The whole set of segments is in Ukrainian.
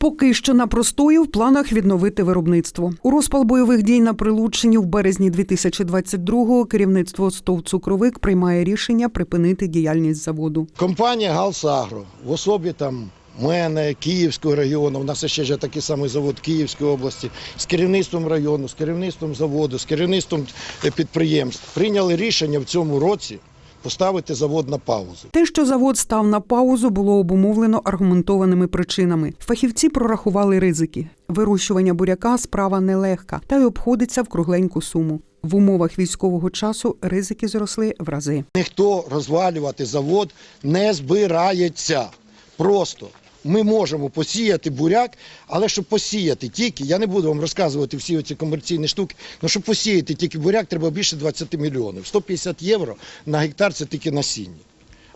Поки що на простої в планах відновити виробництво. У розпал бойових дій на Прилуччині в березні 2022-го керівництво СТОВ «Цукровик» приймає рішення припинити діяльність заводу. Компанія «Галсагро» в особі там мене, Київського району, у нас ще такий самий завод Київської області, з керівництвом району, з керівництвом заводу, з керівництвом е, підприємств прийняли рішення в цьому році поставити завод на паузу. Те, що завод став на паузу, було обумовлено аргументованими причинами. Фахівці прорахували ризики. Вирощування буряка справа нелегка та й обходиться в кругленьку суму. В умовах військового часу ризики зросли в рази. Ніхто розвалювати завод не збирається. Просто ми можемо посіяти буряк, але щоб посіяти тільки, я не буду вам розказувати всі ці комерційні штуки, але щоб посіяти тільки буряк, треба більше 20 мільйонів. 150 євро на гектар це тільки насіння.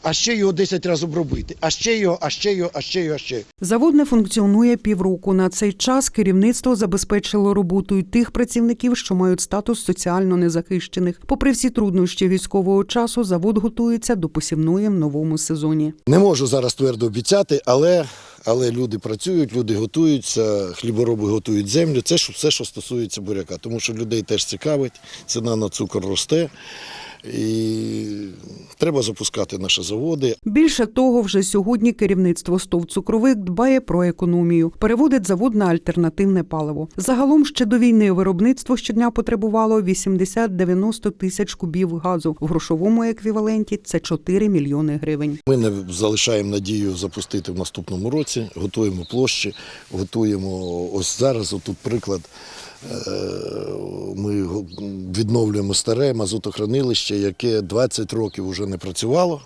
А ще його 10 разів обробити, а ще його, а ще його, а ще його, а ще його. Завод не функціонує півроку. На цей час керівництво забезпечило роботою тих працівників, що мають статус соціально незахищених. Попри всі труднощі військового часу, завод готується до посівної в новому сезоні. Не можу зараз твердо обіцяти, але, але люди працюють, люди готуються, хлібороби готують землю. Це все, що стосується буряка, тому що людей теж цікавить, ціна на цукор росте. І треба запускати наші заводи. Більше того, вже сьогодні керівництво СТОВ «Цукровик» дбає про економію, переводить завод на альтернативне паливо. Загалом ще до війни виробництво щодня потребувало 80-90 тисяч кубів газу. В грошовому еквіваленті це 4 мільйони гривень. Ми не залишаємо надію запустити в наступному році. Готуємо площі, готуємо ось зараз. Отут приклад. Е, Ми відновлюємо старе мазутохранилище, яке 20 років вже не працювало.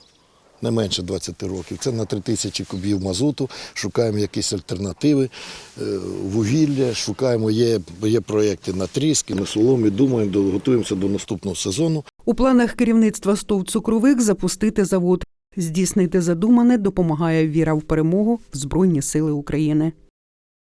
Не менше 20 років. Це на 3 тисячі кубів мазуту. Шукаємо якісь альтернативи, е, вугілля, шукаємо, є, є проєкти на тріски, на соломі. Думаємо, готуємося до наступного сезону. У планах керівництва СТОВ «Цукровик» запустити завод. Здійснити задумане допомагає віра в перемогу в Збройні Сили України.